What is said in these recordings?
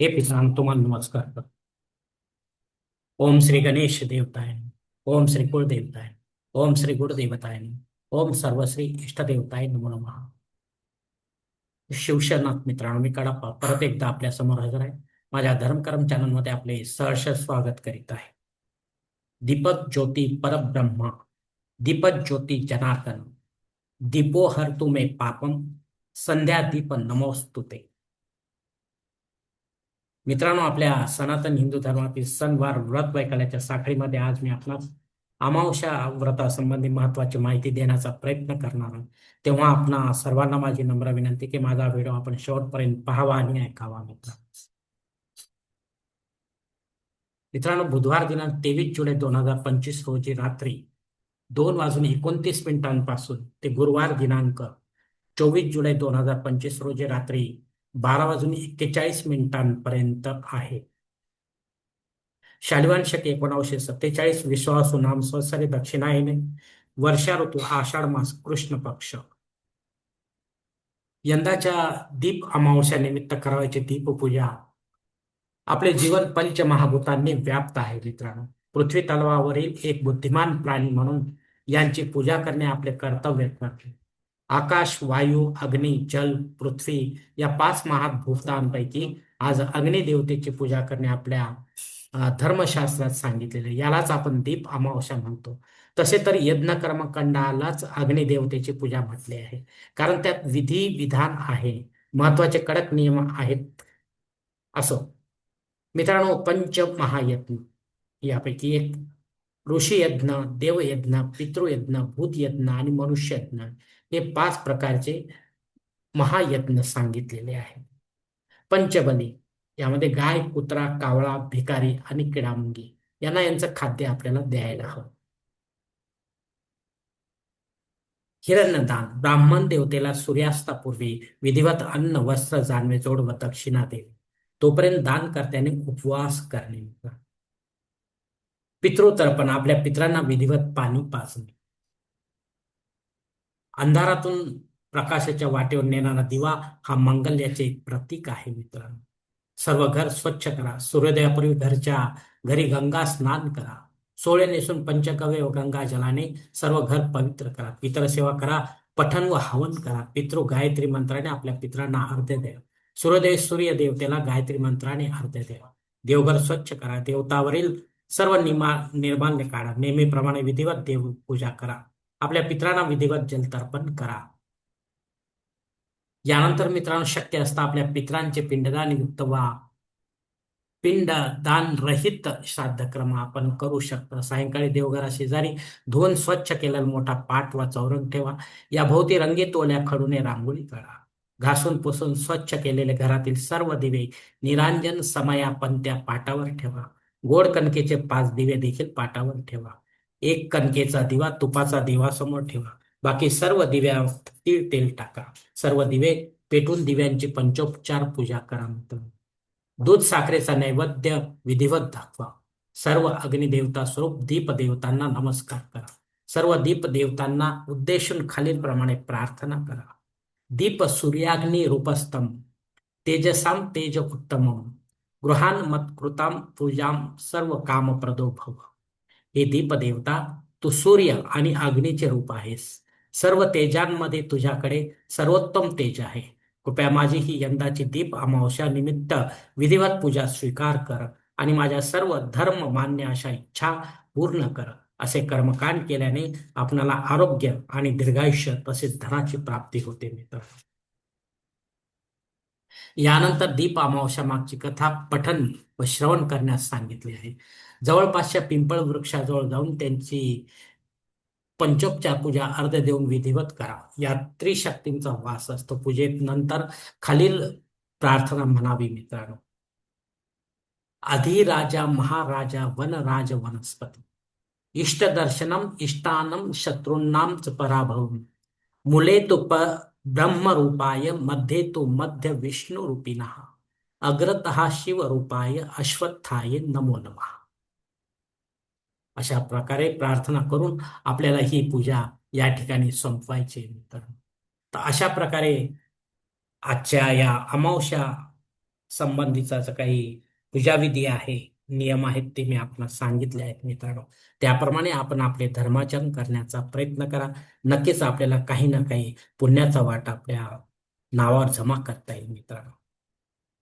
हे पितरांनो तुम्हाला नमस्कार करतो. ओम श्री गणेश देवताय ओम श्री कुळदेवताय ओम श्री गुरुदेवताय ओम सर्वश्री इष्टदेवताय नमो नमः. शिवशनाथ मित्रांनो मी कडप्पा परत एकदा आपल्यासमोर हजर आहे. माझ्या धर्मकर्म चॅनलमध्ये आपले सहर्ष स्वागत करीत आहे. दीपक ज्योती परब्रह्म दीपक ज्योती जनार्दन दीपो हर तुमे पापम संध्या दीप नमोस्तुते. मित्रांनो आपल्या सनातन हिंदू धर्मातील सणवार व्रत वैकल्याच्या साखळीमध्ये आज मी आपणास अमावस्या व्रतासंबंधी महत्वाची माहिती देण्याचा प्रयत्न करणार आहोत तेव्हा आपणा सर्वांना माझी नम्र विनंती की माझा व्हिडिओ आपण शेवटपर्यंत पाहावा आणि ऐकावा मित्र. मित्रांनो बुधवार दिनांक तेवीस जुलै दोन हजार पंचवीस रोजी रात्री दोन वाजून एकोणतीस मिनिटांपासून ते गुरुवार दिनांक चोवीस जुलै दोन हजार पंचवीस रोजी रात्री बारा वाजून एक्केचाळीस मिनिटांपर्यंत आहे. शालिवान शके सत्तेचाळीस विश्वासू नाम संसारे दक्षिणायने वर्षा ऋतू आषाढ मास कृष्ण पक्ष. यंदाच्या दीप अमावस्या निमित्त करावायची दीपपूजा. आपले जीवन पंचमहाभूतांनी व्याप्त आहे मित्रांनो. पृथ्वी तलावावरील एक बुद्धिमान प्राणी म्हणून यांची पूजा करणे आपले कर्तव्य ठरते. आकाश वायू अग्नी जल पृथ्वी या पाच महाभूतांपैकी आज अग्निदेवतेची पूजा करणे आपल्या धर्मशास्त्रात सांगितलेले यालाच आपण दीप अमावस्या म्हणतो. तसे तर यज्ञ कर्मकांडालाच अग्निदेवतेची पूजा म्हटली आहे. कारण त्यात विधी विधान आहे. महत्त्वाचे कडक नियम आहेत. असो. मित्रांनो पंच महायत्न यापैकी एक ऋषी यज्ञ देवयज्ञ पितृयज्ञ भूतयज्ञ आणि मनुष्ययज्ञ हे पाच प्रकारचे महायज्ञ सांगितलेले आहेत. पंचबली यामध्ये गाय कुत्रा कावळा भिकारी आणि किडामुंगी यांना यांचं खाद्य आपल्याला द्यायला हवं. हिरण्यदान ब्राह्मण देवतेला सूर्यास्तापूर्वी विधिवत अन्न वस्त्र जानवे जोड व दक्षिणा देवी तोपर्यंत दान करत्याने उपवास करणे. पितृतर्पण आपल्या पित्रांना विधिवत पाणी पाजणे अंधारातून प्रकाशाच्या वाटेवर नेणारा दिवा हा मंगल्याचे एक प्रतीक आहे मित्रांनो. सर्व घर स्वच्छ करा. सूर्योदयापूर्वी घरच्या घरी गंगा स्नान करा. सोळे नेसून पंचकव्य व गंगा जलाने सर्व घर पवित्र करा. पितरसेवा करा. पठन व हवन करा. पितृ गायत्री मंत्राने आपल्या पित्रांना अर्ध्य द्या. सूर्योदय सूर्य देवतेला गायत्री मंत्राने अर्ध्य द्या. देवघर स्वच्छ करा. देवतावरील सर्व निमा निर्माल्य काढा. नेहमीप्रमाणे विधिवत देव पूजा करा. आपल्या पित्रांना विधिवत जलतर्पण करा. यानंतर मित्रांनो शक्य असता आपल्या पित्रांचे पिंडदान युक्त वा पिंड दान रहित श्राद्धक्रम आपण करू शकतो. सायंकाळी देवघरा शेजारी धुवून स्वच्छ केलेला मोठा पाट वा चौरंग ठेवा. या भोवती रंगीत ओल्या खडूने रांगोळी करा घासून पुसून स्वच्छ केलेले घरातील सर्व दिवे निरांजन समया पंत्या पाटावर ठेवा. गोड कणकेचे पाच दिवे देखील पाटावर ठेवा. एक कणकेचा दिवा तुपाचा दिवा समोर ठेवा. बाकी सर्व दिव्या तीळ तेल टाका. सर्व दिवे पेटून दिव्यांची पंचोपचार पूजा करा दूध साखरेचा नैवेद्य विधिवत दाखवा. सर्व अग्निदेवता स्वरूप दीप देवतांना नमस्कार करा. सर्व दीप देवतांना उद्देशून खालीलप्रमाणे प्रार्थना करा. दीप सूर्याग्नी रूपस्तम तेजसाम तेज उत्तम गृहान मत्कृताम पूजाम सर्व काम प्रदो भव हे दीपदेवता तू सूर्य आणि अग्नीचे रूप आहेस. सर्व तेजांमध्ये तुझ्याकडे सर्वोत्तम तेज आहे. कृपया माझी ही यंदाची दीप अमावस्या निमित्त विधिवत पूजा स्वीकार कर आणि माझ्या सर्व धर्म मान्य अशा इच्छा पूर्ण कर. असे कर्मकांड केल्याने आपणाला आरोग्य आणि दीर्घायुष्य तसेच धनाची प्राप्ती होते मित्र। यानंतर दीप अमावस्या मागची कथा पठन व श्रवण करण्यास सांगितले आहे. जवळपासच्या पिंपळ वृक्षाजवळ जाऊन त्यांची पंचोपचार पूजा अर्ध देऊन विधिवत करा या त्रिशक्तींचा वास असतो. पूजेत नंतर खालील प्रार्थना म्हणावी मित्रांनो. अधिराजा महाराजा वनराज वनस्पती. इष्टदर्शनम इष्टानम शत्रूंनाम पराभव मुले तो ब्रह्मरूपायमध्ये तो मध्य विष्णू रूपिण अग्रत शिवरूपाय अश्वत्थाय नमो नमः. अशा प्रकारे प्रार्थना करून आपल्याला ही पूजा या ठिकाणी संपवायची तर अशा प्रकारे आजच्या या अमावश्या संबंधीचा जो काही पूजाविधी आहे नियम आहेत ते मी आपणास सांगितले आहेत मित्रांनो. त्याप्रमाणे आपण आपले धर्माचरण करण्याचा प्रयत्न करा. नक्कीच आपल्याला काही ना काही पुण्याचा वाटा आपल्या नावावर जमा करता येईल मित्रांनो.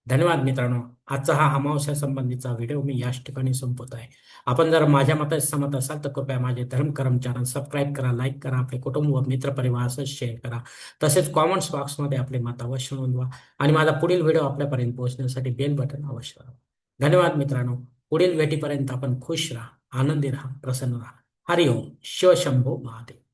धन्यवाद मित्रांनो. आजचा हा अमावस्या संबंधीचा व्हिडिओ मी याच ठिकाणी संपवत आहे. आपण जर माझ्या मतात सहमत असाल तर कृपया माझे धर्म चॅनल सबस्क्राईब करा लाईक करा आपले कुटुंब व मित्रपरिवारासह शेअर करा. तसेच कॉमेंट्स बॉक्समध्ये आपले मत अवश्य नोंदवा आणि माझा पुढील व्हिडिओ आपल्यापर्यंत पोहोचण्यासाठी बेल बटन अवश्य धन्यवाद मित्रांनो. पुढील भेटीपर्यंत आपण खुश राहा आनंदी राहा प्रसन्न राहा. हरिओम. शिवशंभो महादेव.